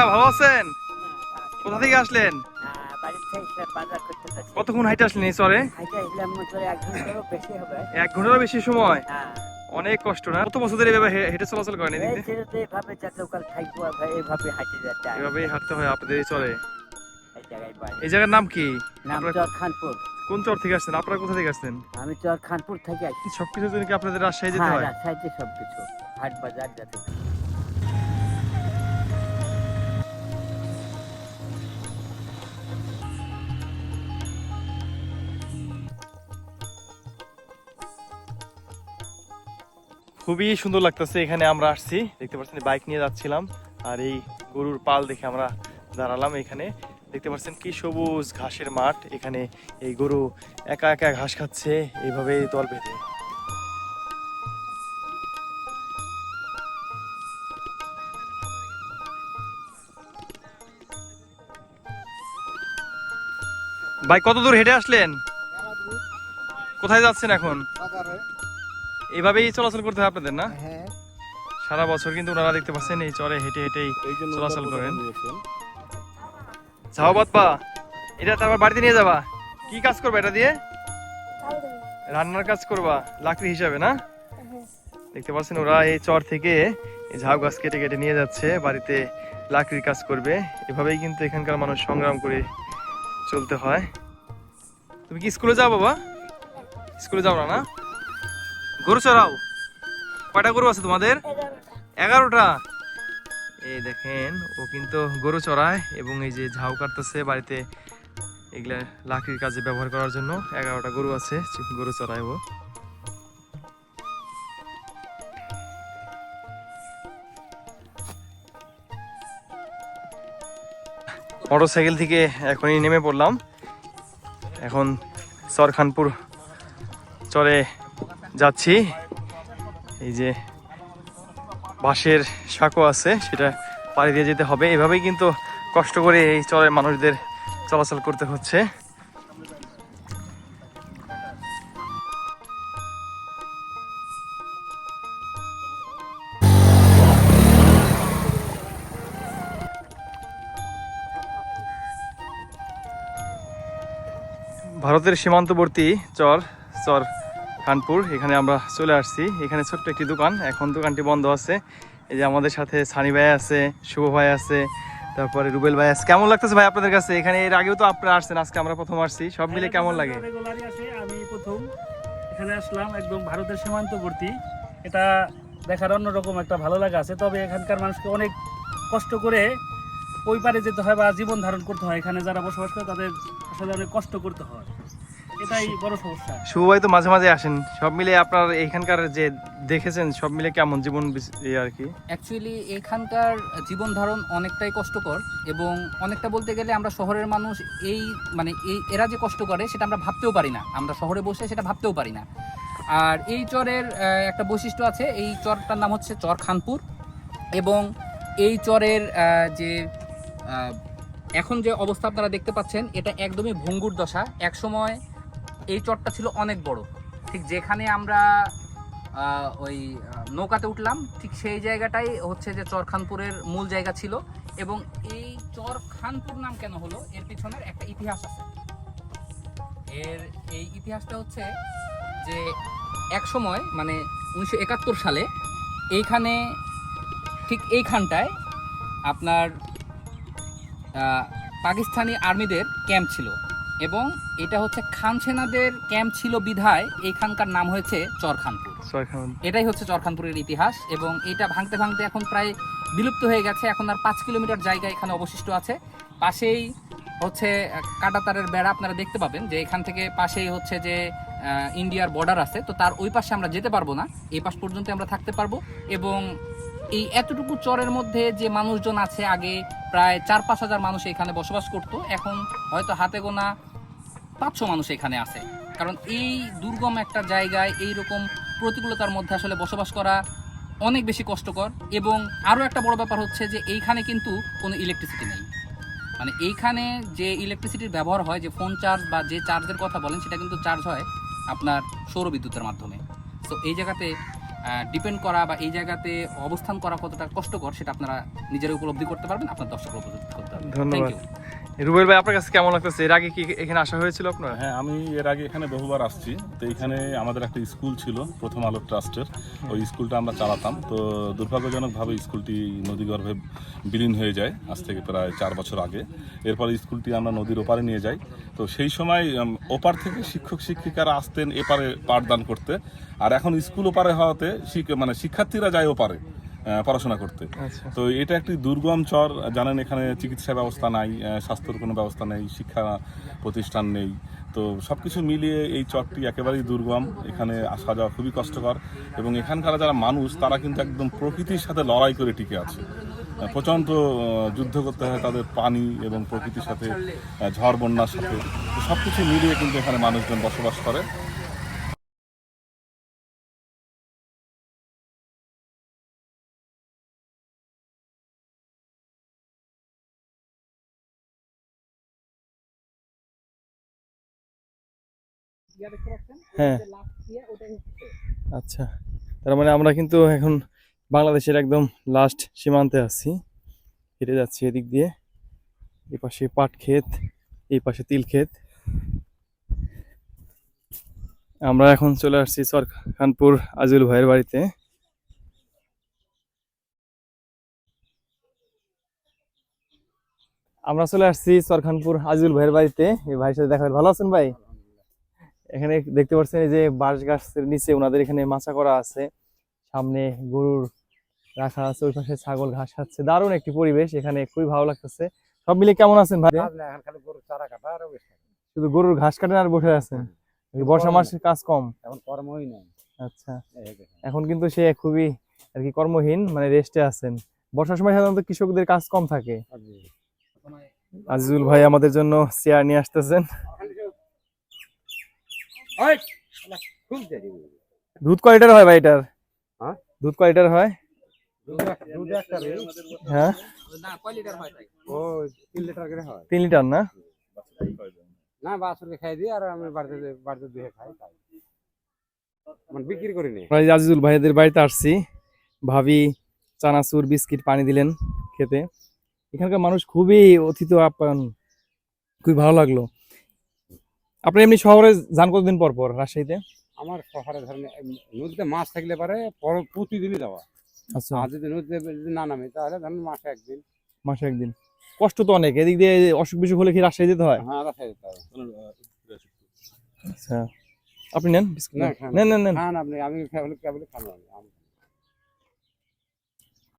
কাকা ভালো আছেন? কোথা থেকে আসলেন? কতক্ষণ হাইটে আসলেন এই চরে? এক ঘন্টারও বেশি সময়? অনেক কষ্ট না? কত বছর ধরে এভাবে হেঁটে চলাচল করেন এভাবেই হাঁটতে হয় আপনাদের এই চরে। এই জায়গার নাম কি? খানপুর। কোন চর থেকে আসছেন? আপনারা কোথা থেকে আসছেন? আমি চর খানপুর থেকে আসছি। সবকিছুর জন্য কি আপনাদের রাজশাহী যেতে হ্যাঁ হয়? রাজশাহীতে সব কিছু হাট বাজার যাতে খুবই সুন্দর লাগতেছে, এখানে আমরা আসছি। দেখতে পাচ্ছেন বাইক নিয়ে যাচ্ছিলাম আর এই গরুর পাল দেখে আমরা দাঁড়ালাম এখানে। দেখতে পাচ্ছেন কি সবুজ ঘাসের মাঠ, এখানে এই গরু একা একা ঘাস খাচ্ছে, এইভাবে দল বেঁধে। ভাই, কত দূর হেঁটে আসলেন? কোথায় যাচ্ছেন এখন? এইভাবেই চলাচল করতে হয় আপনাদের না? হ্যাঁ। সারা বছর কিন্তু ওনারা দেখতে পাচ্ছেন এই চরে হেঁটে হেঁটেই চলাচল করেন। ঝাওবাদ পা এটা তারপর বাড়িতে নিয়ে যাবা। কি কাজ করবে এটা দিয়ে? রান্নার কাজ করবা লাকড়ি হিসাবে না? দেখতে পাচ্ছেন ওরা এই চর থেকে এই ঝাউ গাছ কেটে কেটে নিয়ে যাচ্ছে বাড়িতে লাকড়ির কাজ করবে। এভাবেই কিন্তু এখানকার মানুষ সংগ্রাম করে চলতে হয়। তুমি কি স্কুলে যাও বাবা? স্কুলে যাও না না? গরু চড়াও কয়টা গরু আছে তোমাদের? এগারোটা। এই দেখেন, ও কিন্তু গরু চড়ায় এবং এই যে ঝাউ কাটতেছে বাড়িতে এগুলা লাকড়ির কাজে ব্যবহার করার জন্য। এগারোটা গরু আছে গরু চড়ায় ও। মোটরসাইকেল থেকে এখনই নেমে পড়লাম। এখন সরখানপুর চরে যাচ্ছি। এই যে বাঁশের সাঁকো আছে, সেটা পাড়ি দিয়ে যেতে হবে। এভাবেই কিন্তু কষ্ট করে এই চরের মানুষদের চলাচল করতে হচ্ছে। ভারতের সীমান্তবর্তী চর চর খানপুর এখানে আমরা চলে আসছি। এখানে ছোট্ট একটি দোকান। এখন দোকানটি বন্ধ আছে। এই যে আমাদের সাথে সানি ভাই আছে শুভ ভাই আছে তারপরে রুবেল ভাই আছে। কেমন লাগতেছে ভাই আপনাদের কাছে? এখানে এর আগেও তো আপনারা আসছেন আজকে আমরা প্রথম আসছি। সব মিলে কেমন লাগে? আমি প্রথম। এখানে আসলাম একদম ভারতের সীমান্তবর্তী। এটা দেখার অন্যরকম একটা ভালো লাগা আছে। তবে এখানকার মানুষকে অনেক কষ্ট করে ওই পারে যেতে হয় বা জীবন ধারণ করতে হয়। এখানে যারা বসবাস করে তাদের আসলে অনেক কষ্ট করতে হয়। এটাই বড় সমস্যা। শুভ ভাই তো মাঝে মাঝে আসেন। সব মিলে আপনার এখানকার যে দেখেছেন সব মিলে কেমন জীবন আর কি? অ্যাকচুয়ালি এখানকার জীবন ধারণ অনেকটাই কষ্টকর এবং অনেকটা বলতে গেলে আমরা শহরের মানুষ এই মানে এই এরা যে কষ্ট করে সেটা আমরা ভাবতেও পারি না। আমরা শহরে বসে সেটা ভাবতেও পারি না। আর এই চরের একটা বৈশিষ্ট্য আছে। এই চরটার নাম হচ্ছে চর খানপুর এবং এই চরের যে এখন যে অবস্থা আপনারা দেখতে পাচ্ছেন এটা একদমই ভঙ্গুর দশা। একসময় এই চটটা ছিল অনেক বড়। ঠিক যেখানে আমরা ওই নৌকাতে উঠলাম, ঠিক সেই জায়গাটাই হচ্ছে যে চরখানপুরের মূল জায়গা ছিল এবং এই চরখানপুর নাম কেন হলো? এর পিছনের একটা ইতিহাস আছে। এর, এই ইতিহাসটা হচ্ছে যে এক সময় মানে উনিশশো একাত্তর সালে এইখানে, ঠিক এইখানটায় আপনার পাকিস্তানি আর্মিদের ক্যাম্প ছিল। এবং এটা হচ্ছে খান সেনাদের ক্যাম্প ছিল বিধায় এইখানকার নাম হয়েছে চরখানপুর। এটাই হচ্ছে চরখানপুরের ইতিহাস এবং এটা ভাঙতে ভাঙতে এখন প্রায় বিলুপ্ত হয়ে গেছে। এখন আর পাঁচ কিলোমিটার জায়গা এখানে অবশিষ্ট আছে। পাশেই হচ্ছে কাঁটাতারের বেড়া আপনারা দেখতে পাবেন যে এখান থেকে পাশেই হচ্ছে যে ইন্ডিয়ার বর্ডার আছে। তো তার ওই পাশে আমরা যেতে পারব না। এই পাশ পর্যন্ত আমরা থাকতে পারব এবং এই এতটুকু চরের মধ্যে যে মানুষজন আছে আগে প্রায় চার পাঁচ হাজার মানুষ এখানে বসবাস করতো। এখন হয়তো হাতে গোনা পাঁচশো মানুষ এখানে আছে। কারণ এই দুর্গম একটা জায়গায় এই রকম প্রতিকূলতার মধ্যে আসলে বসবাস করা অনেক বেশি কষ্টকর এবং আরও একটা বড় ব্যাপার হচ্ছে যে এইখানে কিন্তু কোনো ইলেকট্রিসিটি নেই। মানে এইখানে যে ইলেকট্রিসিটির ব্যবহার হয় যে ফোন চার্জ বা যে চার্জের কথা বলেন সেটা কিন্তু চার্জ হয় আপনার সৌর বিদ্যুতের মাধ্যমে। তো এই জায়গাতে ডিপেন্ড করা বা এই জায়গাতে অবস্থান করা কতটা কষ্টকর সেটা আপনারা নিজেরা উপলব্ধি করতে পারবেন আপনার দর্শক উপলব্ধি করতে পারবেন। থ্যাংক ধন্যবাদ ইউ রুবেল ভাই আপনার কাছে কেমন লাগতেছে? এর আগে কি এখানে আসা হয়েছিল আপনার? হ্যাঁ আমি এর আগে এখানে বহুবার আসছি। তো এখানে আমাদের একটা স্কুল ছিল প্রথম আলো ট্রাস্টের। ওই স্কুলটা আমরা চালাতাম। তো দুর্ভাগ্যজনকভাবে স্কুলটি নদীগর্ভে বিলীন হয়ে যায় আজ থেকে প্রায় চার বছর আগে। এরপর স্কুলটি আমরা নদীর ওপারে নিয়ে যাই। তো সেই সময় ওপার থেকে শিক্ষক শিক্ষিকারা আসতেন এপারে পাঠদান করতে। আর এখন স্কুল ওপারে হওয়াতে মানে শিক্ষার্থীরা যায় ওপারে। পড়াশোনা করতে। আচ্ছা। তো এটা একটি দুর্গম চর জানেন এখানে চিকিৎসা ব্যবস্থা নাই স্বাস্থ্যের কোনো ব্যবস্থা নেই শিক্ষা প্রতিষ্ঠান নেই। তো সব কিছু মিলিয়ে এই চরটি একেবারেই দুর্গম। এখানে আসা যাওয়া খুবই কষ্টকর এবং এখানকার যারা মানুষ তারা কিন্তু একদম প্রকৃতির সাথে লড়াই করে টিকে আছে। প্রচণ্ড যুদ্ধ করতে হয় তাদের পানি এবং প্রকৃতির সাথে ঝড় বন্যার সাথে। সব কিছু মিলিয়ে কিন্তু এখানে মানুষজন বসবাস করে। হ্যাঁ। আচ্ছা তার মানে আমরা কিন্তু এখন বাংলাদেশের একদম লাস্ট সীমান্তে আছি। হেঁটে যাচ্ছি এদিক দিয়ে এই পাশে পাট ক্ষেত এই পাশে তিল ক্ষেত। আমরা এখন চলে আসছি সরখানপুর আজুল ভাইয়ের বাড়িতে। আমরা চলে আসছি সরখানপুর আজুল ভাইয়ের বাড়িতে। এই ভাইয়ের সাথে দেখা ভালো আছেন ভাই? এখানে দেখতে পাচ্ছেন এই যে বাঁশ গাছের নিচে ওনাদের এখানে মাচা করা আছে। সামনে গরুর রাখা আছে ওই পাশে ছাগল ঘাস খাচ্ছে। দারুণ একটি পরিবেশ এখানে খুবই ভালো লাগতেছে। সব মিলে কেমন আছেন ভাই? শুধু গরুর ঘাস কাটেন আর বসে আছেন? বর্ষা মাসে কাজ কম। এখন কর্মই নাই। আচ্ছা। এখন কিন্তু সে খুবই আর কি কর্মহীন মানে রেস্টে আছেন। বর্ষার সময় সাধারণত কৃষকদের কাজ কম থাকে। আজিজুল ভাই আমাদের জন্য চেয়ার নিয়ে আসতেছেন। দুধ কয় লিটার হয় ভাই এটার? হ্যাঁ? দুধ কয় লিটার হয়? হ্যাঁ? না কয় লিটার হয় তাই? ও তিন লিটার তিন লিটার না? না বাছুরকে খাই দিই আর আমি বাড়িতে বাড়িতে দুয়ে খাই তাই। মানে বিক্রি করি নি। আজিজুল ভাইদের বাড়িতে আসছি। ভাবি চানাচুর বিস্কিট পানি দিলেন খেতে। এখানকার মানুষ খুবই অতিথি আপ্যায়ন। খুবই ভালো লাগল। আপনি এমনি শহরে যান কতদিন পর পর রাজশাহীতে? আমার শহরে ধরেন নদীতে মাছ থাকলে পারে পর- প্রতিদিনই যাওয়া। আচ্ছা। আর যদি নদীতে যদি না নামে তাহলে ধরেন মাসে একদিন। মাসে একদিন। কষ্ট তো অনেক এদিক দিয়ে অসুখ বিসুখ হলে কি রাজশাহী যেতে হয়? হ্যাঁ রাখাই যেতে হবে। আচ্ছা। আপনি নেন নেন। নেন নেন। আপনি আমি খান আমি। আমি।